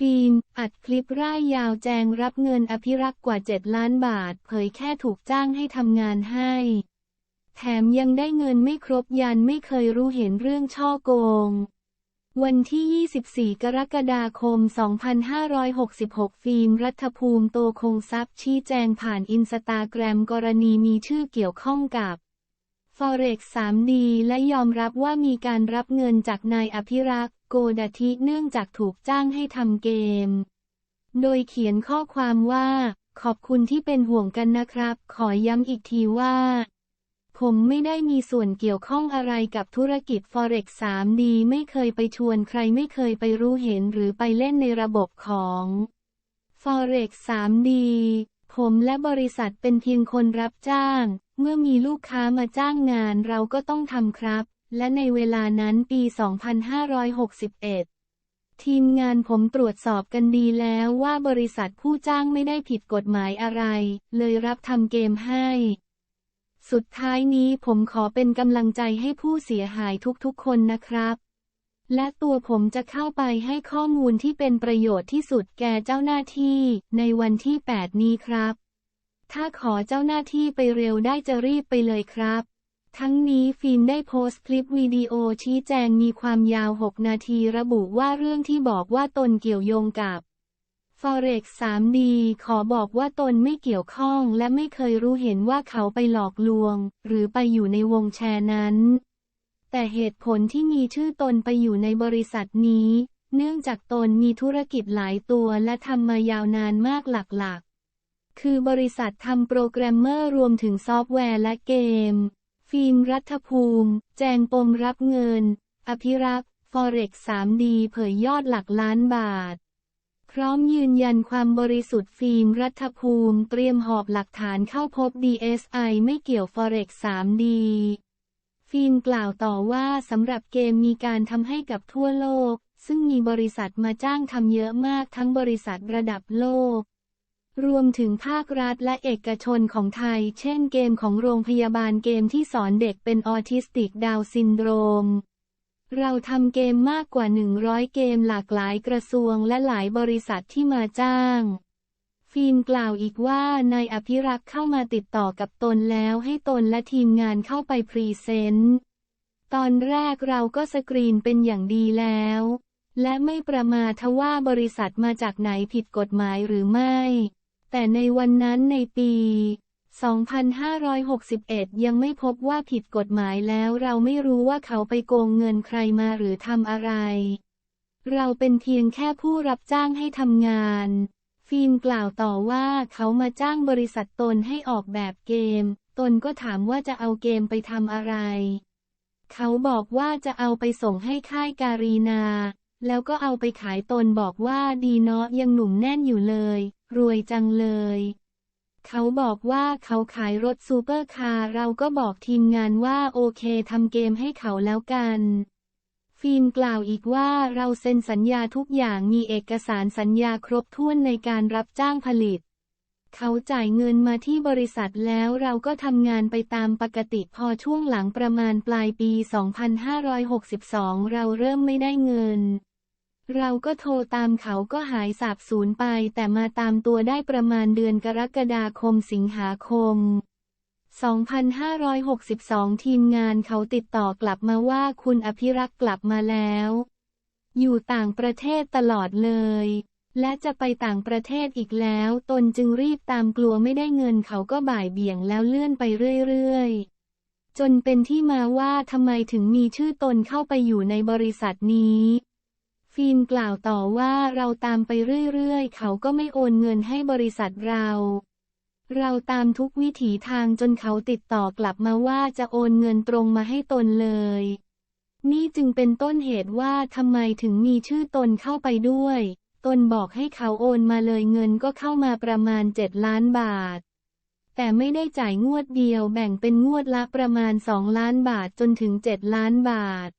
ฟิล์ม อัดคลิปร่ายยาวแจงรับเงินอภิรักษ์กว่า 7 ล้านบาท เผยแค่ถูกจ้างให้ทำงานให้ แถมยังได้เงินไม่ครบยันไม่เคยรู้เห็นเรื่องช่อโกง วันที่ 24 กรกฎาคม 2566 ฟิล์ม รัฐภูมิโตคงทรัพย์ชี้แจงผ่านอินสตาแกรมกรณีมีชื่อเกี่ยวข้องกับ Forex 3D และยอมรับว่ามีการรับเงินจากนายอภิรักษ์ โกดาทิเนื่องจากถูกจ้างให้ทำเกม โดยเขียนข้อความว่า ขอบคุณที่เป็นห่วงกันนะครับ ขอย้ำอีกทีว่า ผมไม่ได้มีส่วนเกี่ยวข้องอะไรกับธุรกิจ Forex 3D ไม่เคยไปชวนใครไม่เคยไปรู้เห็นหรือไปเล่นในระบบของ Forex 3D ผมและบริษัทเป็นเพียงคนรับจ้าง เมื่อมีลูกค้ามาจ้างงานเราก็ต้องทำครับ และในเวลานั้นปี 2561 ทีมงานผมตรวจสอบกันดีแล้วว่าบริษัทผู้จ้างไม่ได้ผิดกฎหมายอะไร เลยรับทำเกมให้ สุดท้ายนี้ผมขอเป็นกำลังใจให้ผู้เสียหายทุกๆคนนะครับ และตัวผมจะเข้าไปให้ข้อมูลที่เป็นประโยชน์ที่สุดแก่เจ้าหน้าที่ในวันที่ 8 นี้ครับ ถ้าขอเจ้าหน้าที่ไปเร็วได้จะรีบไปเลยครับ ทั้งนี้ฟิล์มได้โพสต์คลิปวิดีโอชี้แจงมีความยาว 6 นาทีระบุว่าเรื่องที่บอกว่าตนเกี่ยวโยงกับ Forex 3D ขอบอกว่าตนไม่เกี่ยวข้องและไม่เคยรู้เห็นว่าเขาไปหลอกลวง หรือไปอยู่ในวงแชร์นั้น แต่เหตุผลที่มีชื่อตนไปอยู่ในบริษัทนี้ เนื่องจากตนมีธุรกิจหลายตัวและทำมายาวนานมากหลักๆ คือบริษัททำโปรแกรมเมอร์รวมถึงซอฟต์แวร์และเกม ฟิล์มรัฐภูมิ แจงปมรับเงิน อภิรักษ์ Forex 3D เผยยอดหลักล้านบาท พร้อมยืนยันความบริสุทธิ์ฟิล์มรัฐภูมิ เตรียมหอบหลักฐานเข้าพบ DSI ไม่เกี่ยว Forex 3D ฟิล์มกล่าวต่อว่าสำหรับเกมมีการทำให้กับทั่วโลก ซึ่งมีบริษัทมาจ้างทำเยอะมากทั้งบริษัทระดับโลก รวมถึงภาครัฐและเอกชนของไทย เช่นเกมของโรงพยาบาลเกมที่สอนเด็กเป็นออทิสติกดาวซินโดรม เราทำเกมมากกว่า 100 เกมหลากหลายกระทรวงและหลายบริษัทที่มาจ้าง ฟิล์มกล่าวอีกว่านายอภิรักษ์เข้ามาติดต่อกับตนแล้วให้ตนและทีมงานเข้าไปพรีเซนต์ ตอนแรกเราก็สกรีนเป็นอย่างดีแล้วและไม่ประมาทว่าบริษัทมาจากไหนผิดกฎหมายหรือไม่ แต่ในวันนั้นในปี 2561 ยังไม่พบว่าผิดกฎหมายแล้วเราไม่รู้ว่าเขาไปโกงเงินใครมาหรือทำอะไร เราเป็นเพียงแค่ผู้รับจ้างให้ทำงาน ฟิล์มกล่าวต่อว่าเขามาจ้างบริษัทตนให้ออกแบบเกม ตนก็ถามว่าจะเอาเกมไปทำอะไร เขาบอกว่าจะเอาไปส่งให้ค่ายการีนา แล้วก็เอาไปขายตนบอกว่าดีเนาะยังหนุ่มแน่นอยู่เลย รวยจังเลย เขาบอกว่าเขาขายรถซูเปอร์คาร์เราก็บอกทีมงานว่าโอเคทำเกมให้เขาแล้วกัน ฟิล์มกล่าวอีกว่าเราเซ็นสัญญาทุกอย่างมีเอกสารสัญญาครบถ้วนในการรับจ้างผลิต เขาจ่ายเงินมาที่บริษัทแล้วเราก็ทำงานไปตามปกติพอช่วงหลังประมาณปลายปี 2562 เราเริ่มไม่ได้เงิน เราก็โทรตามเขาก็หายสาบสูญไป แต่มาตามตัวได้ประมาณเดือนกรกฎาคมสิงหาคม 2562 ทีมงานเขาติดต่อกลับมาว่าคุณอภิรักษ์กลับมาแล้ว อยู่ต่างประเทศตลอดเลย และจะไปต่างประเทศอีกแล้ว ตนจึงรีบตามกลัวไม่ได้เงินเขาก็บ่ายเบี่ยงแล้วเลื่อนไปเรื่อยๆ จนเป็นที่มาว่าทำไมถึงมีชื่อตนเข้าไปอยู่ในบริษัทนี้ ฟิล์มกล่าวต่อว่าเราตามไปเรื่อยๆ เขาก็ไม่โอนเงินให้บริษัทเรา เราตามทุกวิถีทางจนเขาติดต่อกลับมาว่าจะโอนเงินตรงมาให้ตนเลย นี่จึงเป็นต้นเหตุว่าทำไมถึงมีชื่อตนเข้าไปด้วย ตนบอกให้เขาโอนมาเลยเงินก็เข้ามาประมาณ 7 ล้านบาท แต่ไม่ได้จ่ายงวดเดียวแบ่งเป็นงวดละประมาณ 2 ล้านบาทจนถึง 7 ล้านบาท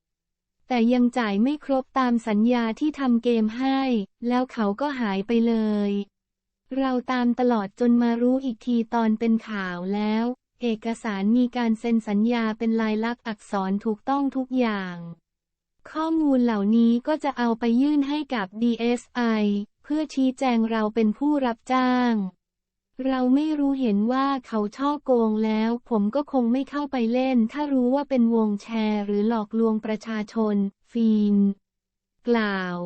แต่ยังจ่ายไม่ครบตามสัญญาที่ทำเกมให้ แล้วเขาก็หายไปเลย เราตามตลอดจนมารู้อีกทีตอนเป็นข่าวแล้ว เอกสารมีการเซ็นสัญญาเป็นลายลักษณ์อักษรถูกต้องทุกอย่าง ข้อมูลเหล่านี้ก็จะเอาไปยื่นให้กับ DSI เพื่อชี้แจงเราเป็นผู้รับจ้าง เราไม่รู้เห็นว่าเขาช่อโกงแล้ว ผมก็คงไม่เข้าไปเล่น ถ้ารู้ว่าเป็นวงแชร์หรือหลอกลวงประชาชน ฟิล์มกล่าว